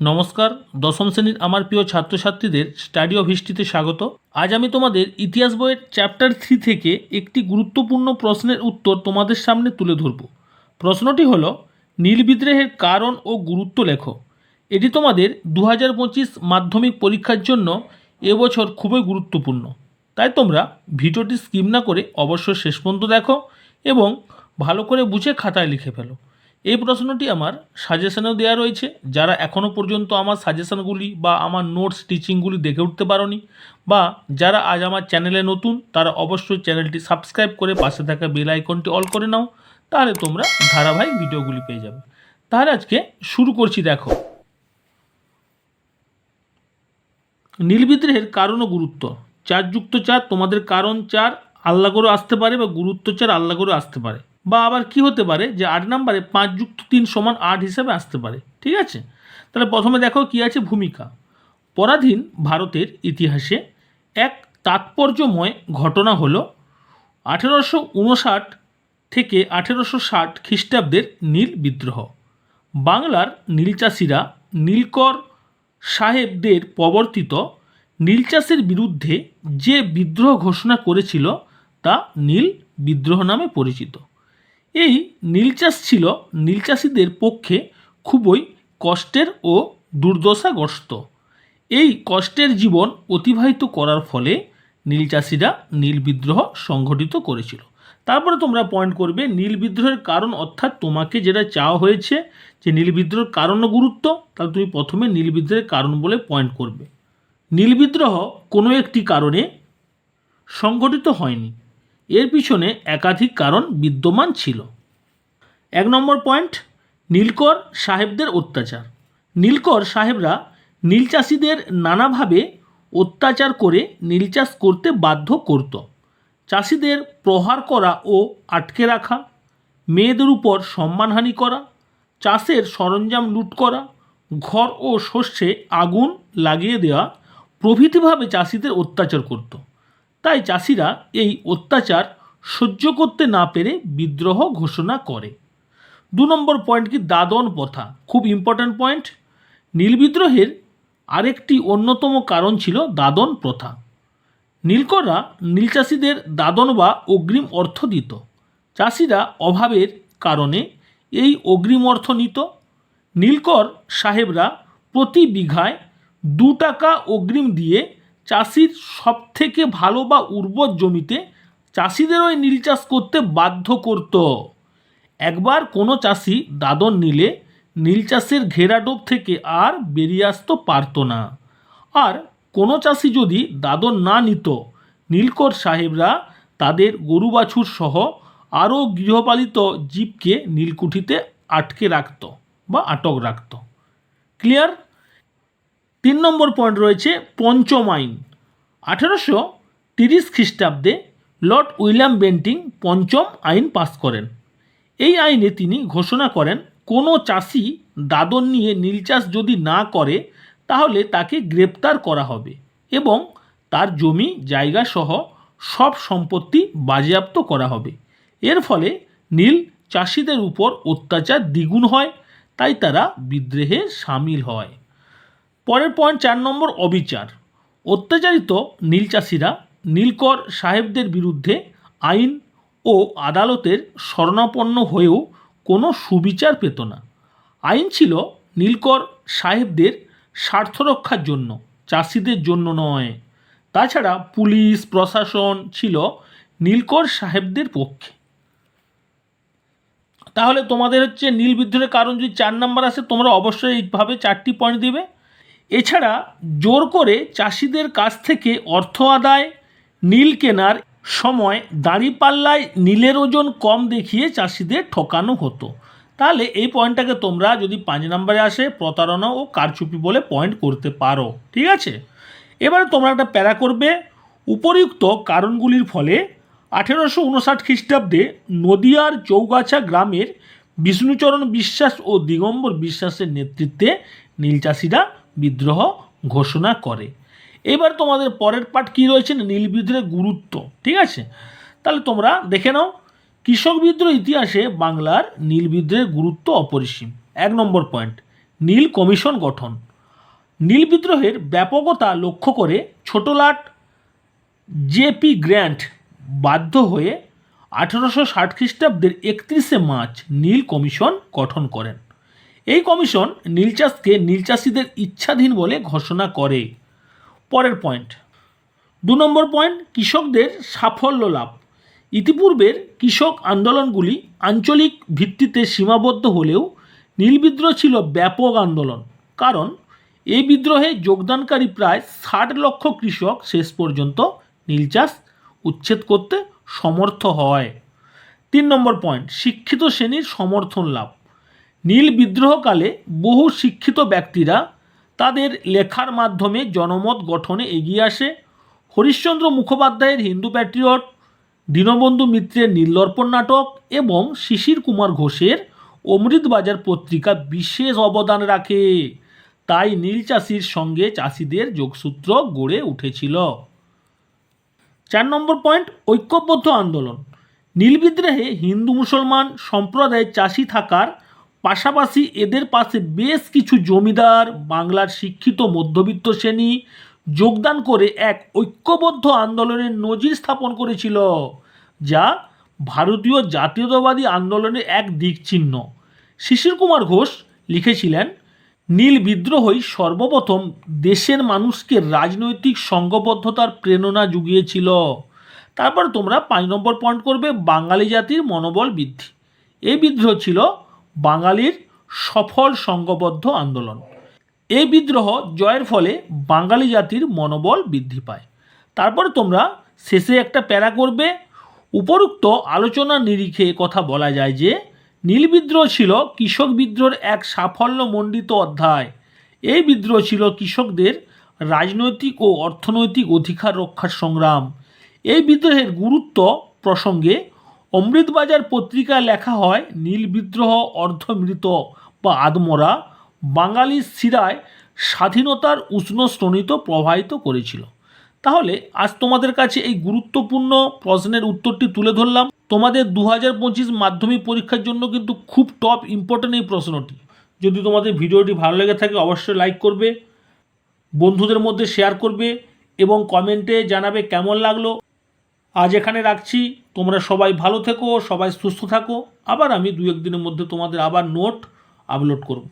নমস্কার, দশম শ্রেণির আমার প্রিয় ছাত্রছাত্রীদের স্টাডি অফ হিস্ট্রিতে স্বাগত। আজ আমি তোমাদের ইতিহাস বইয়ের চ্যাপ্টার থ্রি থেকে একটি গুরুত্বপূর্ণ প্রশ্নের উত্তর তোমাদের সামনে তুলে ধরব। প্রশ্নটি হল, নীল বিদ্রোহের কারণ ও গুরুত্ব লেখো। এটি তোমাদের দু হাজার পঁচিশ মাধ্যমিক পরীক্ষার জন্য এবছর খুবই গুরুত্বপূর্ণ। তাই তোমরা ভিডিওটি স্কিম না করে অবশ্যই শেষ পর্যন্ত দেখো এবং ভালো করে বুঝে খাতায় লিখে ফেলো। এই প্রশ্নটি আমার সাজেশনেও দেওয়া রয়েছে। যারা এখনও পর্যন্ত আমার সাজেশনগুলি বা আমার নোটস টিচিংগুলি দেখে উঠতে পারোনি বা যারা আজ আমার চ্যানেলে নতুন, তারা অবশ্যই চ্যানেলটি সাবস্ক্রাইব করে পাশে থাকা বেল আইকনটি অল করে নাও, তাহলে তোমরা ধারাবাহিক ভিডিওগুলি পেয়ে যাবে। তাহলে আজকে শুরু করছি, দেখো। নীল বিদ্রোহের কারণ ও গুরুত্ব। চার যুক্ত চার তোমাদের কারণ চার আল্লাহ করে আসতে পারে বা গুরুত্ব চার আল্লাহ করে আসতে পারে। বা আবার কি হতে পারে যে আট নম্বরে পাঁচ যুক্ত তিন সমান আট হিসাবে আসতে পারে, ঠিক আছে? তাহলে প্রথমে দেখো কি আছে ভূমিকা। পরাধীন ভারতের ইতিহাসে এক তাৎপর্যময় ঘটনা হলো আঠেরোশো উনষাট থেকে আঠেরোশো ষাট খ্রিস্টাব্দের নীল বিদ্রোহ। বাংলার নীল চাষিরা নীলকর সাহেবদের প্রবর্তিত নীল চাষের বিরুদ্ধে যে বিদ্রোহ ঘোষণা করেছিল তা নীল বিদ্রোহ নামে পরিচিত। এই নীল চাষ ছিল নীল চাষিদের পক্ষে খুবই কষ্টের ও দুর্দশাগ্রস্ত। এই কষ্টের জীবন অতিবাহিত করার ফলে নীল চাষিরা নীল বিদ্রোহ সংঘটিত করেছিল। তারপরে তোমরা পয়েন্ট করবে নীল বিদ্রোহের কারণ অর্থাৎ তোমাকে যেটা চাওয়া হয়েছে যে নীল বিদ্রোহের কারণ গুরুত্ব, তাহলে তুমি প্রথমে নীল বিদ্রোহের কারণ বলে পয়েন্ট করবে। নীল বিদ্রোহ কোনো একটি কারণে সংগঠিত হয়নি। এর পিছনে একাধিক কারণ বিদ্যমান ছিল। এক নম্বর পয়েন্ট, নীলকর সাহেবদের অত্যাচার। নীলকর সাহেবরা নীল চাষিদের নানাভাবে অত্যাচার করে নীল চাষ করতে বাধ্য করত। চাষিদের প্রহার করা ও আটকে রাখা, মেয়েদের উপর সম্মানহানি করা, চাষের সরঞ্জাম লুট করা, ঘর ও শস্যে আগুন লাগিয়ে দেওয়া প্রভৃতিভাবে চাষিদের অত্যাচার করত। তাই চাষিরা এই অত্যাচার সহ্য করতে না পেরে বিদ্রোহ ঘোষণা করে। দু নম্বর পয়েন্ট কি দাদন প্রথা? খুব ইম্পর্ট্যান্ট পয়েন্ট নীল বিদ্রোহের আরেকটি অন্যতম কারণ ছিল দাদন প্রথা। নীলকররা নীল চাষিদের দাদন বা অগ্রিম অর্থ দিত। চাষিরা অভাবের কারণে এই অগ্রিম অর্থ নিত। নীলকর সাহেবরা প্রতি বিঘায় দু টাকা অগ্রিম দিয়ে চাষির সবথেকে ভালো বা উর্বর জমিতে চাষিদের ওই নীল চাষ করতে বাধ্য করত। একবার কোনো চাষি দাদন নিলে নীল চাষের ঘেরাডোব থেকে আর বেরিয়ে আসতে পারতো না। আর কোনো চাষি যদি দাদন না নিত, নীলকর সাহেবরা তাদের গরু বাছুর সহ আরও গৃহপালিত জীবকে নীলকুঠিতে আটকে রাখত বা আটক রাখত। ক্লিয়ার? তিন নম্বর পয়েন্ট রয়েছে পঞ্চম আইন। আঠেরোশো তিরিশ খ্রিস্টাব্দে লর্ড উইলিয়াম বেন্টিং পঞ্চম আইন পাস করেন। এই আইনে তিনি ঘোষণা করেন, কোনো চাষি দাদন নিয়ে নীল চাষ যদি না করে, তাহলে তাকে গ্রেপ্তার করা হবে এবং তার জমি, জায়গা সহ সব সম্পত্তি বাজেয়াপ্ত করা হবে। এর ফলে নীল চাষিদের উপর অত্যাচার দ্বিগুণ হয়, তাই তারা বিদ্রোহে সামিল হয়। পরের পয়েন্ট চার নম্বর অবিচার। অত্যাচারিত নীল চাষিরা নীলকর সাহেবদের বিরুদ্ধে আইন ও আদালতের শরণাপন্ন হয়েও কোনো সুবিচার পেত না। আইন ছিল নীলকর সাহেবদের স্বার্থ রক্ষার জন্য, চাষিদের জন্য নয়। তাছাড়া পুলিশ, প্রশাসন ছিল নীলকর সাহেবদের পক্ষে। তাহলে তোমাদের হচ্ছে নীল বিদ্রোহের কারণ যদি চার নাম্বার আসে, তোমরা অবশ্যই এইভাবে চারটি পয়েন্ট দিবে। এছাড়া জোর করে চাষিদের কাছ থেকে অর্থ আদায়, নীল কেনার সময় দাঁড়িপাল্লায় নীলের ওজন কম দেখিয়ে চাষিদের ঠকানো হতো। তাহলে এই পয়েন্টটাকে তোমরা যদি পাঁচ নম্বরে আসে, প্রতারণা ও কারচুপি বলে পয়েন্ট করতে পারো, ঠিক আছে? এবারে তোমরা একটা প্যারা করবে। উপরিউক্ত কারণগুলির ফলে আঠেরোশো উনষাট খ্রিস্টাব্দে নদিয়ার চৌগাছা গ্রামের বিষ্ণুচরণ বিশ্বাস ও দিগম্বর বিশ্বাসের নেতৃত্বে নীলচাষিরা বিদ্রোহ ঘোষণা করে। এবার তোমাদের পরের পাঠ কী রয়েছে? নীল বিদ্রোহের গুরুত্ব, ঠিক আছে? তাহলে তোমরা দেখে নাও। কৃষক বিদ্রোহ ইতিহাসে বাংলার নীল বিদ্রোহের গুরুত্ব অপরিসীম। এক নম্বর পয়েন্ট, নীল কমিশন গঠন। নীল বিদ্রোহের ব্যাপকতা লক্ষ্য করে ছোটলাট জেপি গ্র্যান্ট বাধ্য হয়ে আঠেরোশো ষাট খ্রিস্টাব্দের একত্রিশে মার্চ নীল কমিশন গঠন করেন। এই কমিশন নীল চাষকে নীল চাষিদের ইচ্ছাধীন বলে ঘোষণা করে। পরের পয়েন্ট। দু নম্বর পয়েন্ট, কৃষকদের সাফল্য লাভ। ইতিপূর্বের কৃষক আন্দোলনগুলি আঞ্চলিক ভিত্তিতে সীমাবদ্ধ হলেও নীল বিদ্রোহ ছিল ব্যাপক আন্দোলন। কারণ এই বিদ্রোহে যোগদানকারী প্রায় ষাট লক্ষ কৃষক শেষ পর্যন্ত নীল চাষ উচ্ছেদ করতে সমর্থ হয়। তিন নম্বর পয়েন্ট, শিক্ষিত শ্রেণির সমর্থন লাভ। নীল বিদ্রোহকালে বহু শিক্ষিত ব্যক্তিরা তাদের লেখার মাধ্যমে জনমত গঠনে এগিয়ে আসে। হরিশ্চন্দ্র মুখোপাধ্যায়ের হিন্দু প্যাট্রিয়ট, দীনবন্ধু মিত্রের নীলদর্পণ নাটক এবং শিশির কুমার ঘোষের অমৃতবাজার পত্রিকা বিশেষ অবদান রাখে। তাই নীল চাষির সঙ্গে চাষিদের যোগসূত্র গড়ে উঠেছিল। চার নম্বর পয়েন্ট, ঐক্যবদ্ধ আন্দোলন। নীল বিদ্রোহে হিন্দু মুসলমান সম্প্রদায়ের চাষি থাকার পাশাপাশি এদের পাশে বেশ কিছু জমিদার, বাংলার শিক্ষিত মধ্যবিত্ত শ্রেণি যোগদান করে এক ঐক্যবদ্ধ আন্দোলনের নজির স্থাপন করেছিল, যা ভারতীয় জাতীয়তাবাদী আন্দোলনের এক দিক চিহ্ন শিশির কুমার ঘোষ লিখেছিলেন, নীল বিদ্রোহই সর্বপ্রথম দেশের মানুষকে রাজনৈতিক সংঘবদ্ধতার প্রেরণা জুগিয়েছিল। তারপর তোমরা পাঁচ নম্বর পয়েন্ট করবে বাঙালি জাতির মনোবল বৃদ্ধি। এই বিদ্রোহ ছিল বাঙালির সফল সংঘবদ্ধ আন্দোলন। এই বিদ্রোহ জয়ের ফলে বাঙালি জাতির মনোবল বৃদ্ধি পায়। তারপর তোমরা শেষে একটা প্যারা করবে। উপরোক্ত আলোচনার নিরিখে কথা বলা যায় যে, নীল বিদ্রোহ ছিল কৃষক বিদ্রোহের এক সাফল্যমণ্ডিত অধ্যায়। এই বিদ্রোহ ছিল কৃষকদের রাজনৈতিক ও অর্থনৈতিক অধিকার রক্ষার সংগ্রাম। এই বিদ্রোহের গুরুত্ব প্রসঙ্গে অমৃতবাজার পত্রিকায় লেখা হয়, নীল বিদ্রোহ, অর্ধমৃত বা আদমরা বাঙালির শিরায় স্বাধীনতার উষ্ণ স্তনিত প্রবাহিত করেছিল। তাহলে আজ তোমাদের কাছে এই গুরুত্বপূর্ণ প্রশ্নের উত্তরটি তুলে ধরলাম। তোমাদের দু হাজার পঁচিশ মাধ্যমিক পরীক্ষার জন্য কিন্তু খুব টপ ইম্পর্টেন্ট এই প্রশ্নটি। যদি তোমাদের ভিডিওটি ভালো লেগে থাকে অবশ্যই লাইক করবে, বন্ধুদের মধ্যে শেয়ার করবে এবং কমেন্টে জানাবে কেমন লাগল। আজ এখানে রাখছি। তোমরা সবাই ভালো থেকো, সবাই সুস্থ থাকো। আবার আমি দু একদিনের মধ্যে তোমাদের আবার নোট আপলোড করব।